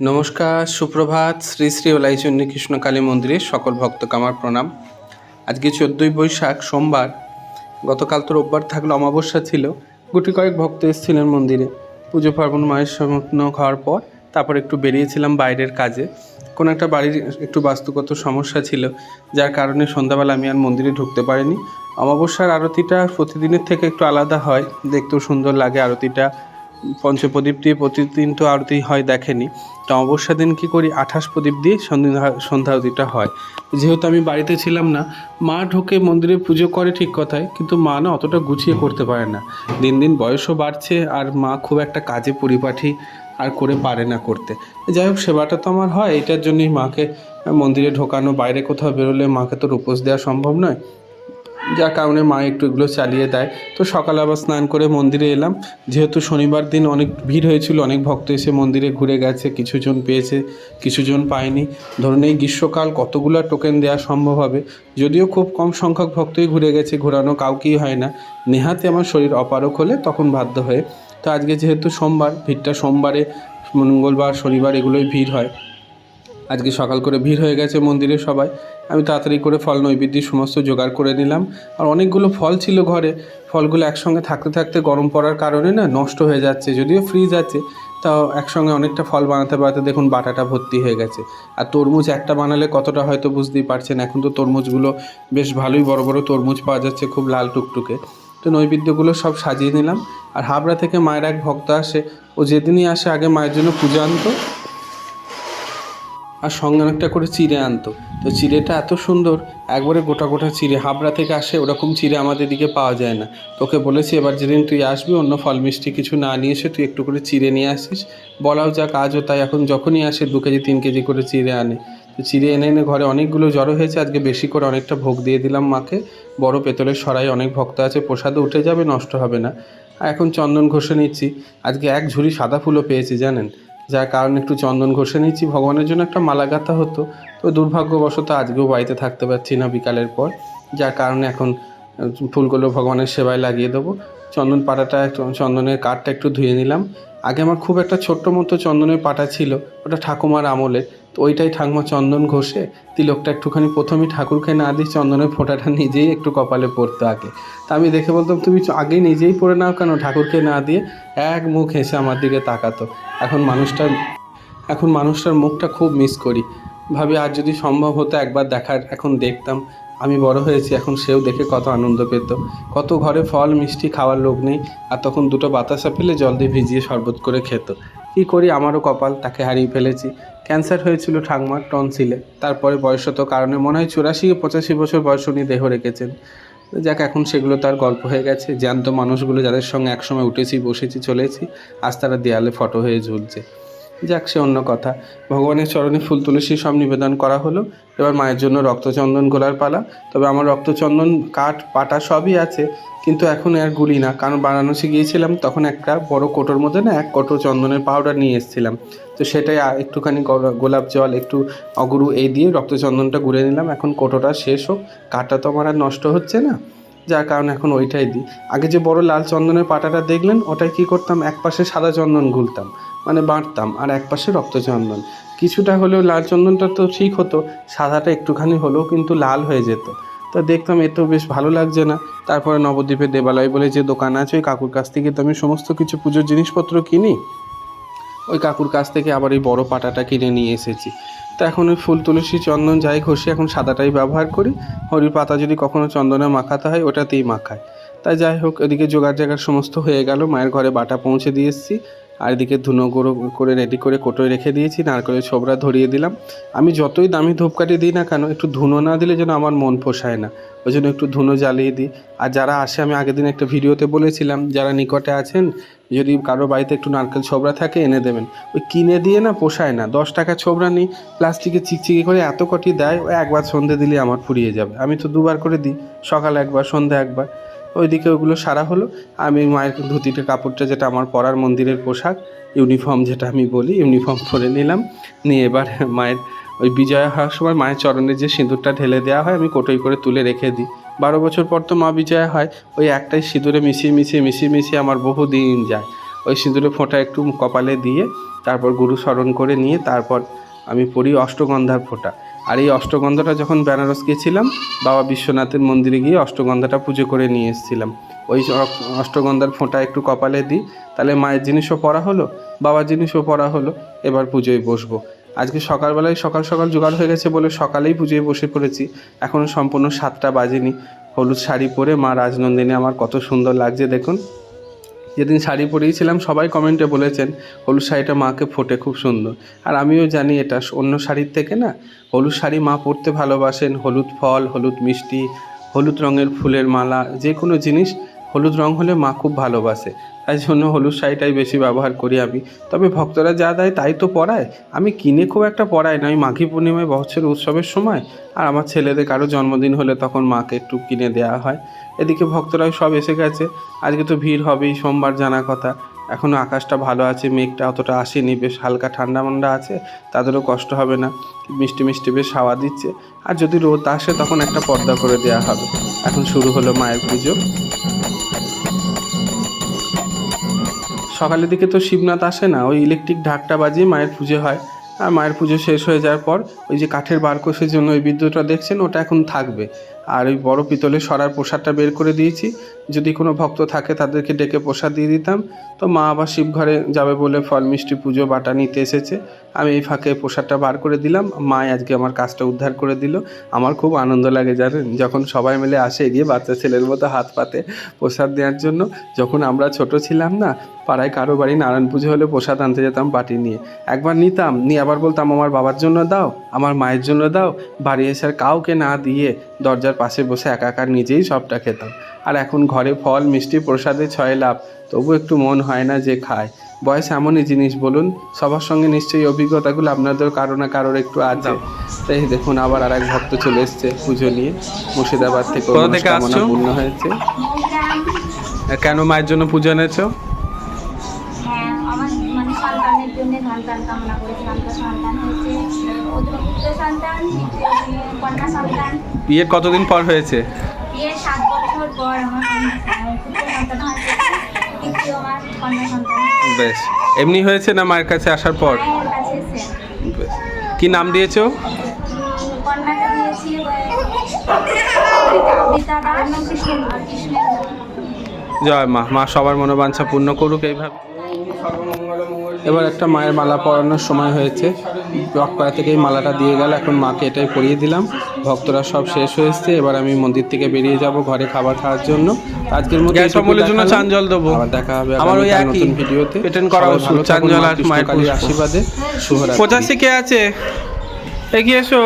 নমস্কার, সুপ্রভাত, শ্রী শ্রী ওলাইচন্ডী কৃষ্ণ কালী মন্দিরে সকল ভক্তকে আমার প্রণাম। আজকে চোদ্দোই বৈশাখ, সোমবার। গতকাল তো রোববার থাকল, অমাবস্যা ছিল। গুটি কয়েক ভক্ত এসেছিলেন মন্দিরে। পুজো পার্বণ, মায়ের সম্পূর্ণ হওয়ার পর তারপর একটু বেরিয়েছিলাম বাইরের কাজে। কোনো একটা বাড়ির একটু বাস্তুগত সমস্যা ছিল, যার কারণে সন্ধ্যাবেলা আমি আর মন্দিরে ঢুকতে পারিনি। অমাবস্যার আরতিটা প্রতিদিনের থেকে একটু আলাদা হয়, দেখতেও সুন্দর লাগে আরতিটা। পঞ্চপ্রদীপ দিয়ে প্রতিদিন তো আরতি হয় দেখেনি। তো অমাবস্যা দিন কী করি? আঠাশ প্রদীপ দিয়ে সন্ধ্যা সন্ধ্যা আরতিটা হয়। যেহেতু আমি বাড়িতে ছিলাম না, মা ঢোকে মন্দিরে পুজো করে ঠিক কথাই, কিন্তু মা না অতটা গুছিয়ে করতে পারে না। দিন দিন বয়সও বাড়ছে আর মা খুব একটা কাজে পরিপাঠি আর করে পারে না করতে। যাই হোক, সেবাটা তো আমার হয়, এটার জন্যই মাকে মন্দিরে ঢোকানো, বাইরে কোথাও বেরোলে মাকে তো উপোস দেওয়া সম্ভব নয়। যার কারণে মা একটু এগুলো চালিয়ে দেয়। তো সকালে আবার স্নান করে মন্দিরে এলাম। যেহেতু শনিবার দিন অনেক ভিড় হয়েছিল, অনেক ভক্ত এসে মন্দিরে ঘুরে গেছে, কিছুজন পেয়েছে, কিছুজন পায়নি। ধরুন এই গ্রীষ্মকাল কতগুলো টোকেন দেওয়া সম্ভব হবে? যদিও খুব কম সংখ্যক ভক্তই ঘুরে গেছে, ঘোরানো কাউকেই হয় না। নেহাতে আমার শরীর অপারক হলে তখন বাধ্য হয়ে। তো আজকে যেহেতু সোমবার, ভিড়টা সোমবারে, মঙ্গলবার, শনিবার এগুলোই ভিড় হয়। আজকে সকাল করে ভিড় হয়ে গেছে মন্দিরে সবাই। আমি তাড়াতাড়ি করে ফল নৈবেদ্যের সমস্ত জোগাড় করে নিলাম। আর অনেকগুলো ফল ছিল ঘরে। ফলগুলো একসঙ্গে থাকতে থাকতে গরম পড়ার কারণে না নষ্ট হয়ে যাচ্ছে, যদিও ফ্রিজ আছে। তাও একসঙ্গে অনেকটা ফল বানাতে বানাতে দেখুন বাটাটা ভর্তি হয়ে গেছে। আর তরমুজ একটা বানালে কতটা হয়তো বুঝতেই পারছেন, এখন তো তরমুজগুলো বেশ ভালোই বড় বড় তরমুজ পাওয়া যাচ্ছে খুব লাল টুকটুকে। তো নৈবেদ্যগুলো সব সাজিয়ে নিলাম। আর হাবড়া থেকে মায়ের এক ভক্ত আসে। ও যেদিনই আসে আগে মায়ের জন্য পূজা আনতো। আর সঙ্গে অনেকটা করে চিড়ে আনতো। তো চিড়েটা এত সুন্দর, একবারে গোটা গোটা চিড়ে, হাবড়া থেকে আসে ওরকম চিড়ে আমাদের দিকে পাওয়া যায় না। তোকে বলেছি এবার যেদিন তুই আসবি, অন্য ফল মিষ্টি কিছু না নিয়ে এসে তুই একটু করে চিড়ে নিয়ে আসিস। বলাও যাক, আজও তাই, এখন যখনই আসে দু কেজি, তিন কেজি করে চিড়ে আনে। তো চিড়ে এনে এনে ঘরে অনেকগুলো জড়ো হয়েছে, আজকে বেশি করে অনেকটা ভোগ দিয়ে দিলাম মাকে। বড় পেতলের সরাই অনেক ভক্ত আছে, প্রসাদও উঠে যাবে, নষ্ট হবে না। আর এখন চন্দন ঘষে নিচ্ছি। আজকে এক ঝুড়ি সাদা ফুলও পেয়েছি, জানেন? যার কারণে একটু চন্দন ঘষে নিচ্ছি ভগবানের জন্য একটা মালা গাঁথা হতো। তো দুর্ভাগ্যবশত আজকেও বাড়িতে থাকতে পারছি না বিকালের পর। যার কারণে এখন ফুলগুলো ভগবানের সেবায় লাগিয়ে দেবো। চন্দন পাটাটা চন্দনের কাঠটা একটু ধুয়ে নিলাম। আগে আমার খুব একটা ছোট্ট মতো চন্দনের পাটা ছিল, ওটা ঠাকুমার আমলে তো ওইটাই ঠাকুমা চন্দন ঘষে তিলকটা একটুখানি প্রথমেই ঠাকুরকে না দিয়ে চন্দনের ফোঁটাটা নিজেই একটু কপালে পড়তো আগে। তা আমি দেখে বলতাম, তুমি আগেই নিজেই পড়ে নাও কেন? ঠাকুরকে না দিয়ে এক মুখ হেসে আমার দিকে তাকাতো। এখন মানুষটার এখন মানুষটার মুখটা খুব মিস করি। ভাবি, আর যদি সম্ভব হতো একবার দেখার, এখন দেখতাম। আমি বড় হয়েছি, এখন সেও দেখে কত আনন্দ পেত। কত ঘরে ফল, মিষ্টি খাওয়ার লোক নেই, আর তখন দুটো বাতাসা ফেলে জল দিয়ে ভিজিয়ে শরবত করে খেত। কী করি? আমারও কপাল, তাকে হারিয়ে ফেলেছি। ক্যান্সার হয়েছিল ঠাংমার টনসিলে। তারপরে বয়সত কারণে মনে হয় চুরাশি পঁচাশি বছর বয়স উনি দেহ রেখেছেন। যাক, এখন সেগুলো তার গল্প হয়ে গেছে। জ্যান্ত মানুষগুলো যাদের সঙ্গে একসময় উঠেছি, বসেছি, চলেছি, আজ তারা দেয়ালে ফটো হয়ে ঝুলছে। যাক, সে অন্য কথা। ভগবানের চরণে ফুল তুলসী সব নিবেদন করা হলো। এবার মায়ের জন্য রক্তচন্দন গোলার পালা। তবে আমার রক্তচন্দন কাঠ, পাটা সবই আছে। কিন্তু এখন আর গুলি না। কারণ বারাণসী গিয়েছিলাম, তখন একটা বড় কোটোর মধ্যে না এক কোটো চন্দনের পাউডার নিয়ে এসেছিলাম। তো সেটাই একটুখানি গোলাপ জল, একটু অগুরু এই দিয়ে রক্তচন্দনটা গুলে নিলাম। এখন কোটোটা শেষ হোক, কাঠটা তো আমার আর নষ্ট হচ্ছে না। যার কারণে এখন ওইটাই দিই। আগে যে বড় লাল চন্দনের পাটাটা দেখলেন, ওটাই কী করতাম? এক পাশে সাদা চন্দন গুলতাম মানে বাঁটতাম, আর এক পাশে রক্তচন্দন। কিছুটা হলেও লাল চন্দনটা তো ঠিক হতো, সাদাটা একটুখানি হলেও কিন্তু লাল হয়ে যেত। তো দেখতাম, এ তো বেশ ভালো লাগছে না। তারপরে নবদ্বীপের দেবালয় বলে যে দোকান আছে, ওই কাকুর কাছ থেকে তো আমি সমস্ত কিছু পুজোর জিনিসপত্র কিনি। ওই কাকুর কাছ থেকে আবার এই বড় পাটাটা কিনে নিয়ে এসেছি। তো এখন ওই ফুল তুলসী চন্দন যাই ঘষে, এখন সাদাটাই ব্যবহার করি। হরির পাতা যদি কখনো চন্দনে মাখাতে হয়, ওটাতেই মাখায়। তাই যাই হোক, এদিকে জোগাড় জাগার সমস্ত হয়ে গেল, মায়ের ঘরে বাটা পৌঁছে দিয়ে এসেছি। আর এদিকে ধুনো গুঁড়ো করে রেডি করে কোটোয় রেখে দিয়েছি, নারকেলের ছোবড়া ধরিয়ে দিলাম। আমি যতই দামি ধূপকাঠি দিই না কেন, একটু ধুনো না দিলে যেন আমার মন পোষায় না। ওই জন্য একটু ধুনো জ্বালিয়ে দিই। আর যারা আসে, আমি আগের দিন একটা ভিডিওতে বলেছিলাম, যারা নিকটে আছেন, যদি কারও বাড়িতে একটু নারকেল ছোবড়া থাকে, এনে দেবেন। ওই কিনে দিয়ে না পোষায় না। দশ টাকা ছোবড়া নিই, প্লাস্টিকে চিকচিকি করে এত কটি দেয় ওই একবার সন্ধে দিলে আমার ফুরিয়ে যাবে। আমি তো দুবার করে দিই, সকালে একবার সন্ধে একবার। ওইদিকে ওগুলো সারা হলো। আমি মায়ের ধুতিটা, কাপড়টা যেটা আমার পরার মন্দিরের পোশাক, ইউনিফর্ম যেটা আমি বলি, ইউনিফর্ম পরে নিলাম। নিয়ে এবার মায়ের ওই বিজয়া হওয়ার সময় মায়ের চরণে যে সিঁদুরটা ঢেলে দেওয়া হয়, আমি কোটোই করে তুলে রেখে দিই। বারো বছর পর তো মা বিজয়া হয়, ওই একটাই সিঁদুরে মিশিয়ে মিশিয়ে মিশিয়ে মিশিয়ে আমার বহু দিন যায়। ওই সিঁদুরে ফোঁটা একটু কপালে দিয়ে তারপর গুরু স্মরণ করে নিয়ে তারপর আমি পড়ি অষ্টগন্ধার ফোঁটা। আর এই অষ্টগন্ধাটা যখন বেনারস গিয়েছিলাম বাবা বিশ্বনাথের মন্দিরে গিয়ে অষ্টগন্ধাটা পুজো করে নিয়ে এসেছিলাম। ওই অষ্টগন্ধার ফোঁটা একটু কপালে দিই, তাহলে মায়ের জিনিসও পড়া হলো, বাবার জিনিসও পড়া হলো, এবার পুজোয় বসবো। আজকে সকালবেলায় সকাল সকাল জোগাড় হয়ে গেছে বলে সকালেই পুজোয় বসে পড়েছি এখনও সম্পূর্ণ সাতটা বাজেনি। হলুদ শাড়ি পরে মা রাজনন্দিনী, আমার কত সুন্দর লাগছে দেখুন। যেদিন শাড়ি পরিয়েছিলাম, সবাই কমেন্টে বলেছেন, হলুদ শাড়িটা মাকে ফোটে, খুব সুন্দর। আর আমিও জানি এটা অন্য শাড়ির থেকে না, হলুদ শাড়ি মা পরতে ভালোবাসেন, হলুদ ফল, হলুদ মিষ্টি, হলুদ রঙের ফুলের মালা যে কোনো জিনিস হলুদ রং হলে মা খুব ভালোবাসে। তাই জন্য হলুদ শাড়িটাই বেশি ব্যবহার করি আমি। তবে ভক্তরা যা দেয় তাই তো পরায় আমি কিনে খুব একটা পরাই না। আমি মাঘী পূর্ণিমায়, বছরের উৎসবের সময়। আর আমার ছেলেদের কারও জন্মদিন হলে তখন মাকে একটু কিনে দেওয়া হয়। এদিকে ভক্তরাও সব এসে গেছে। আজকে তো ভিড় হবেই, সোমবার জানা কথা। এখনও আকাশটা ভালো আছে, মেঘটা অতটা আসেনি, বেশ হালকা ঠান্ডা মান্ডা আছে, তাদেরও কষ্ট হবে না। মিষ্টি মিষ্টি বেশ হাওয়া দিচ্ছে। আর যদি রোদ আসে তখন একটা পর্দা করে দেওয়া হবে। এখন শুরু হলো মায়ের পুজো। সকালের দিকে তো শিবনাথ আসে না, ওই ইলেকট্রিক ঢাকটা বাজিয়ে মায়ের পুজো হয়। আর মায়ের পুজো শেষ হয়ে যাওয়ার পর ওই যে কাঠের বারকোষের জন্য ওই বিদ্যুৎটা দেখছেন, ওটা এখন থাকবে। আর ওই বড় পিতলের সরার প্রসাদটা বের করে দিয়েছি। যদি কোনো ভক্ত থাকে, তাদেরকে ডেকে প্রসাদ দিয়ে দিতাম। তো মা আবার শিবঘরে যাবে বলে ফল, মিষ্টি, পুজো, বাটা নিতে এসেছে। আমি এই ফাঁকে প্রসাদটা বার করে দিলাম। মা আজকে আমার কাজটা উদ্ধার করে দিল। আমার খুব আনন্দ লাগে জানেন, যখন সবাই মিলে আসে গিয়ে বাচ্চা ছেলের মতো হাত পাতে প্রসাদ দেওয়ার জন্য। যখন আমরা ছোট ছিলাম না, পাড়ায় কারও বাড়ি নারায়ণ পুজো হলে প্রসাদ আনতে যেতাম বাটি নিয়ে। একবার নিতাম, নিয়ে আবার বলতাম, আমার বাবার জন্য দাও, আমার মায়ের জন্য দাও, বাড়ি এসে কাউকে না দিয়ে দরজার পাশে বসে একা একা নিজেই সবটা খেতাম। আর এখন ঘরে ফল মিষ্টি প্রসাদে ছয় লাভ তবু একটু মন হয় না যে খায়। বয়স এমনই জিনিস বলুন। সবার সঙ্গে নিশ্চয়ই অভিজ্ঞতাগুলো আপনাদের কারও না কারোর একটু আছে। তাই দেখুন আবার আর এক ভক্ত চলে এসছে পুজো নিয়ে। মুর্শিদাবাদ থেকে? পূর্ণ হয়েছে। কেন মায়ের জন্য পুজো এনেছো? হ্যাঁ মানে সন্তান হয়েছে। কন্যা সন্তান। বিয়ের কতদিন পর হয়েছে? বিয়ের সাত বছর পর আমার সন্তান হয়েছে তৃতীয় আমার কন্যা সন্তান বেশ। এমনি হয়েছে না মায়ের কাছে আসার পর? বেশ। কি নাম দিয়েছ? জয় মা। মা সবার মনোবাঞ্ছা পূর্ণ করুক এইভাবে। এবার একটা মায়ের মালা পরানোর সময় হয়েছে। রকপাড়া থেকে মালাটা দিয়ে গেল। এখন মাকে এটাই পরিয়ে দিলাম। ভক্তরা সব শেষ হয়েছে এবার আমি মন্দির থেকে বেরিয়ে যাব ঘরে খাবার খাওয়ার জন্য। আজকের মতো গ্যাস অম্বলের জন্য চান জল দেবো। আবার দেখা হবে আমার ওই একই। ভিডিওতে। পেটেন করা হলো ওষুধ, চান জল আর মায়ের আশীর্বাদে। শুভরাত্রি। পঁচাশি কে আছে? এগিয়ে এসো।